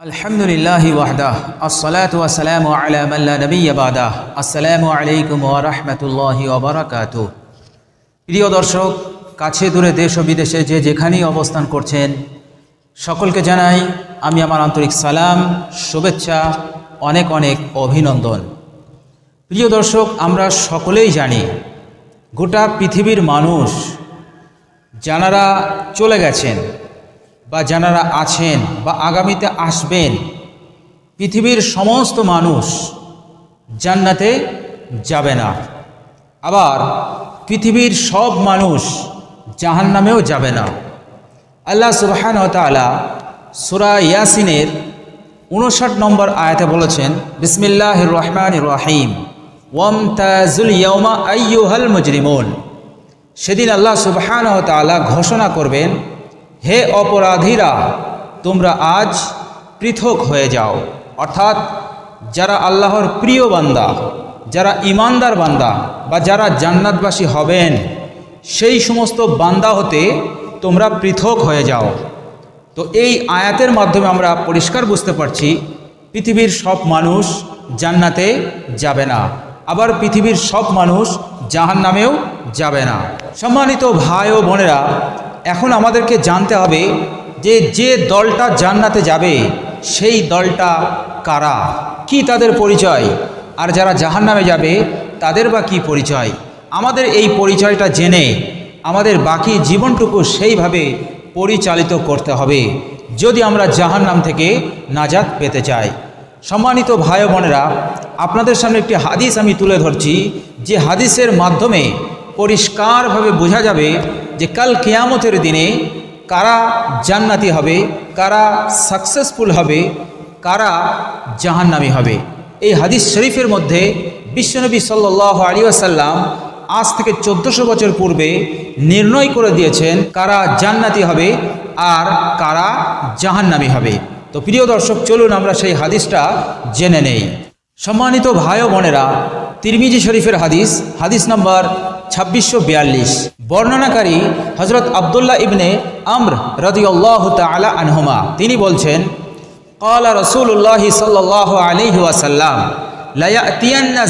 আলহামদুলিল্লাহ ওয়াহদাহ, আসসালাত ওয়াসালাম আলা মাল্লা নবী আবাদাহ আসসালামু আলাইকুম ওয়া রাহমাতুল্লাহি ওয়া বারাকাতু। প্রিয় দর্শক, কাছে দূরে দেশ ও বিদেশে যে যেখানেই অবস্থান করছেন, সকলকে জানাই আমি আমার আন্তরিক সালাম, শুভেচ্ছা, অনেক অনেক অভিনন্দন। প্রিয় দর্শক, আমরা সকলেই জানি, গোটা পৃথিবীর মানুষ যারা চলে গেছেন। বা যারা আছেন বা আগামীতে আসবেন, পৃথিবীর সমস্ত মানুষ জান্নাতে যাবে না। আবার পৃথিবীর সব মানুষ জাহান্নামেও যাবে না। আল্লাহ সুবহান তালা সুরা ইয়াসিনের উনষাট নম্বর আয়াতে বলেছেন বিসমিল্লাহ রহমান রহিম। ওয়াম তাজুল ইয়মা আইয়ুহাল মুজরিমুন। সেদিন আল্লাহ সুবহান তালা ঘোষণা করবেন হে অপরাধীরা, তোমরা আজ পৃথক হয়ে যাও। অর্থাৎ যারা আল্লাহর প্রিয় বান্দা, যারা ইমানদার বান্দা বা যারা জান্নাতবাসী হবেন, সেই সমস্ত বান্দা হতে তোমরা পৃথক হয়ে যাও। তো এই আয়াতের মাধ্যমে আমরা পরিষ্কার বুঝতে পারছি, পৃথিবীর সব মানুষ জান্নাতে যাবে না। আবার পৃথিবীর সব মানুষ জাহান নামেও যাবে না। সম্মানিত ভাই ও বোনেরা এখন আমাদেরকে জানতে হবে যে যে দলটা জান্নাতে যাবে, সেই দলটা কারা? কি তাদের পরিচয়? আর যারা জাহান নামে যাবে, তাদের বা কী পরিচয়? আমাদের এই পরিচয়টা জেনে আমাদের বাকি জীবনটুকু সেইভাবে পরিচালিত করতে হবে, যদি আমরা জাহান নাম থেকে নাজাত পেতে চাই। সম্মানিত ভাই বোনেরা, আপনাদের সামনে একটি হাদিস আমি তুলে ধরছি, যে হাদিসের মাধ্যমে পরিষ্কারভাবে বোঝা যাবে যে কাল কেয়ামতের দিনে কারা জান্নাতি হবে, কারা সাকসেসফুল হবে, কারা জাহান্নামি হবে। এই হাদিস শরীফের মধ্যে বিশ্বনবী সাল্লাহ আলী আসাল্লাম আজ থেকে চোদ্দশো বছর পূর্বে নির্ণয় করে দিয়েছেন কারা জান্নাতি হবে আর কারা জাহান্নামি হবে। তো প্রিয় দর্শক, চলুন আমরা সেই হাদিসটা জেনে নেই। সম্মানিত ভাই বোনেরা, তিরমিজি শরীফের হাদিস হাদিস নম্বর ছাব্বিশশো বিয়াল্লিশ। বর্ণনাকারী হজরত আবদুল্লাহ ইবনে আমর রদিউল্লাহ তালা আনহুমা, তিনি বলছেন কলা রসুল্লাহ সাল্লাহ আলহি ওয়াসাল্লাম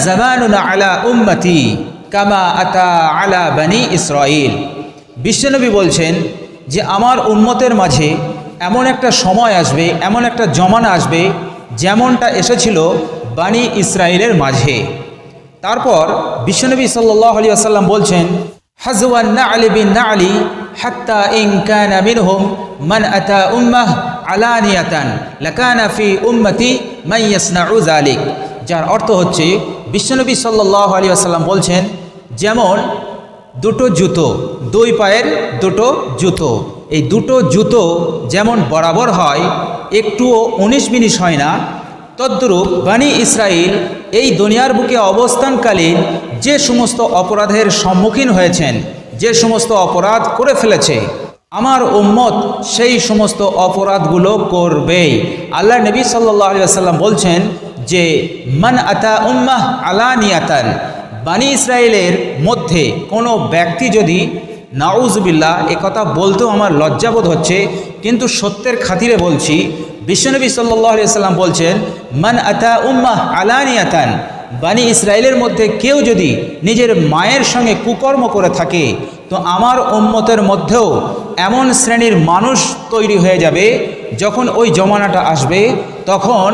জামানুনা আলা উম্মতি কামা আতা আলা বানি ইসরাইল বিশ্বনবী বলছেন যে, আমার উন্মতের মাঝে এমন একটা সময় আসবে, এমন একটা জমানা আসবে, যেমনটা এসেছিল বাণী ইসরায়েলের মাঝে। তারপর বিশ্বনবী সাল্লাহ আলী আসাল্লাম বলছেন না না আলী হাত্তা মিনহুম মান আতা যার অর্থ হচ্ছে, বিশ্বনবী সাল্লাহ আলী আসাল্লাম বলছেন, যেমন দুটো জুতো, দুই পায়ের দুটো জুতো, এই দুটো জুতো যেমন বরাবর হয়, একটুও উনিশ মিনিট হয় না তদ্রূপ বানি ইসরায়েল এই দুনিয়ার বুকে অবস্থানকালীন যে সমস্ত অপরাধের সম্মুখীন হয়েছেন, যে সমস্ত অপরাধ করে ফেলেছে, আমার উম্মত সেই সমস্ত অপরাধগুলো করবেই। আল্লাহ নবী সাল্লাহ আলিয়াল্লাম বলছেন যে, মান আতা উম্মাহ আলানিয়াতান বানি ইসরায়েলের মধ্যে কোনো ব্যক্তি যদি নাউজবিল্লা এ কথা বলতেও আমার লজ্জাবোধ হচ্ছে, কিন্তু সত্যের খাতিরে বলছি বিশ্বনবী সাল্লাম বলছেন, মান আতা উম্মাহ আলানিয়াতান বানি ইসরায়েলের মধ্যে কেউ যদি নিজের মায়ের সঙ্গে কুকর্ম করে থাকে, তো আমার উম্মতের মধ্যেও এমন শ্রেণির মানুষ তৈরি হয়ে যাবে, যখন ওই জমানাটা আসবে, তখন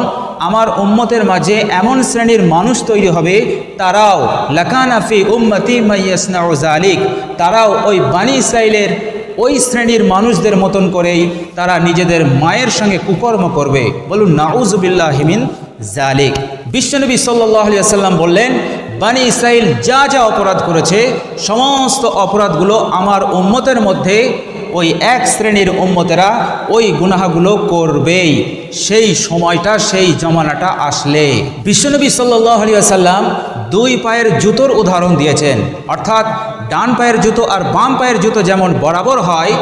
আমার উম্মতের মাঝে এমন শ্রেণির মানুষ তৈরি হবে, তারাও লাকানাফি উম্মতি মাইয়াসনাউ জালিক তারাও ওই বানি ইসরায়েলের ওই শ্রেণির মানুষদের মতন করেই তারা নিজেদের মায়ের সঙ্গে কুকর্ম করবে। বলুন নাউজুবিল্লাহ হিমিন জালিক বিশ্বনবী সাল্লাহ সাল্লাম বললেন, বানি ইসরায়েল যা যা অপরাধ করেছে, সমস্ত অপরাধগুলো আমার উম্মতের মধ্যে ওই এক শ্রেণির উম্মতেরা ওই গুনাহাগুলো করবেই। সেই সময়টা, সেই জমানাটা আসলে। বিশ্বনবী সাল্লাহ সাল্লাম দুই পায়ের জুতোর উদাহরণ দিয়েছেন। অর্থাৎ ডান পায়ের জুতো আর বাম পায়ের জুতো যেমন বরাবর হয়,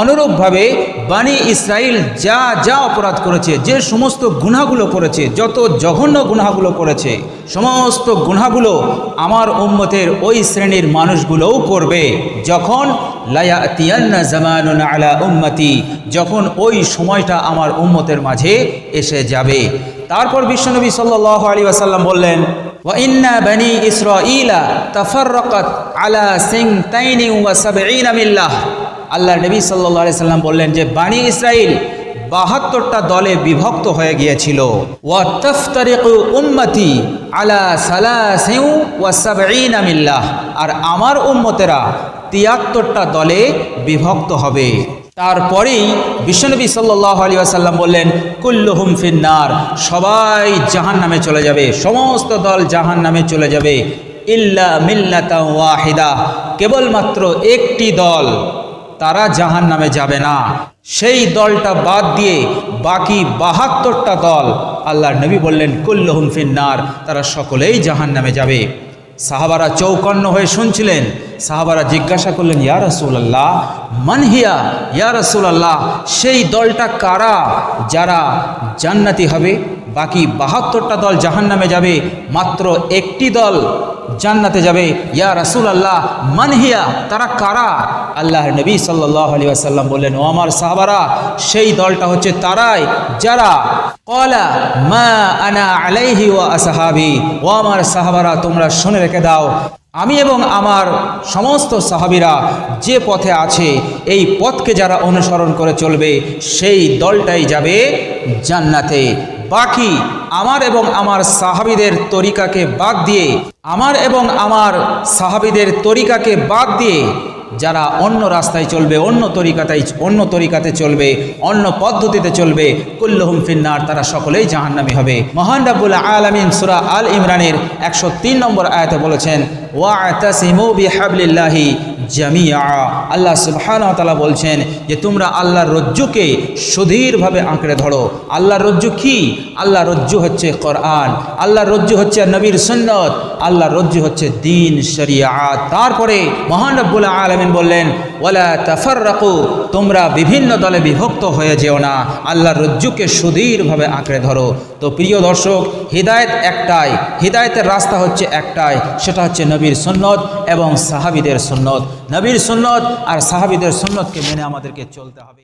অনুরূপভাবে বাণী ইসরায়েল যা যা অপরাধ করেছে, যে সমস্ত গুনাগুলো করেছে, যত জঘন্য গুনাগুলো করেছে, সমস্ত গুনাগুলো আমার উম্মতের ওই শ্রেণির মানুষগুলোও করবে। যখন আলা উম্মতি, যখন ওই সময়টা আমার উম্মতের মাঝে এসে যাবে। তারপর বিশ্বনবী সাল্লাল্লাহু আলাইহি ওয়াসাল্লাম বললেন ওয়া ইন্না বানি ইসরাঈলা তাফাররাকাত আলা সিনতাইনি ওয়া সাবঈনা মিল্লাহ। আল্লাহর নবী সাল্লাম বললেন যে, বানি ইসরাইল বাহাত্তরটা দলে বিভক্ত হয়ে গিয়েছিল। উম্মতি আলা আর আমার উম্মতেরা তিয়াত্তরটা দলে বিভক্ত হবে। তারপরেই বিশ্বনবী সাল্লাহ আলী আসাল্লাম বললেন, কুল্লুহুম ফিন্নার সবাই জাহান নামে চলে যাবে, সমস্ত দল জাহান নামে চলে যাবে, ইল্লা মিল্লাতা ওয়াহিদা। কেবলমাত্র একটি দল, তারা জাহান নামে যাবে না। সেই দলটা বাদ দিয়ে বাকি বাহাত্তরটা দল আল্লাহ নবী বললেন, কুল্লুহুম ফিন্নার তারা সকলেই জাহান নামে যাবে। সাহাবারা চৌকন্ন হয়ে শুনছিলেন সাহাবারা জিজ্ঞাসা করলেন, ইয়া রসুল্লাহ মানহিয়া ইয়া রসুল্লাহ সেই দলটা কারা যারা জান্নাতি হবে? বাকি বাহাত্তরটা দল জাহান নামে যাবে, মাত্র একটি দল জান্নাতে যাবে। ইয়া রাসুল আল্লাহ মানহিয়া তারা কারা? আল্লাহর নবী সাল্লাহ আলী আসাল্লাম বললেন, ও আমার সাহাবারা, সেই দলটা হচ্ছে তারাই যারা কলা, মা আনা আলাইহি ও আসাহাবি। ও আমার সাহাবারা, তোমরা শুনে রেখে দাও আমি এবং আমার সমস্ত সাহাবিরা যে পথে আছে, এই পথকে যারা অনুসরণ করে চলবে, সেই দলটাই যাবে জান্নাতে। বাকি আমার এবং আমার সাহাবিদের তরিকাকে বাদ দিয়ে, আমার এবং আমার সাহাবিদের তরিকাকে বাদ দিয়ে যারা অন্য রাস্তায় চলবে, অন্য তরিকাতে অন্য তরিকাতে চলবে, অন্য পদ্ধতিতে চলবে, কুল্লহুম ফিন্নার, তারা সকলেই জাহান্নামি হবে। মহান রাবুল আলমিন সুরা আল ইমরানের একশো তিন নম্বর আয়াতে বলেছেন ওয়া আতাসিমু বিহাবলিল্লাহি জামিয়া। আল্লাহ তাআলা বলছেন যে, তোমরা আল্লাহর রজ্জুকে সুধীরভাবে আঁকড়ে ধরো। আল্লাহর রজ্জু কি? আল্লাহর রজ্জু হচ্ছে কোরআন। আল্লাহর রজ্জু হচ্ছে নবীর সুন্নত। আল্লাহর রজ্জু হচ্ছে দিন শরিয়াত তারপরে মহান রব্বুল আলামিন বললেন, ওয়ালা তাফাররাকু, তোমরা বিভিন্ন দলে বিভক্ত হয়ে যেও না। আল্লাহর রজ্জুকে সুদীরভাবে আঁকড়ে ধরো। তো প্রিয় দর্শক, হৃদায়ত একটাই। হৃদায়তের রাস্তা হচ্ছে একটাই। সেটা হচ্ছে নবীর সুন্নত এবং সাহাবিদের সুন্নত। নবীর সুন্নত আর সাহাবিদের সুন্নতকে মেনে আমাদেরকে চলতে হবে।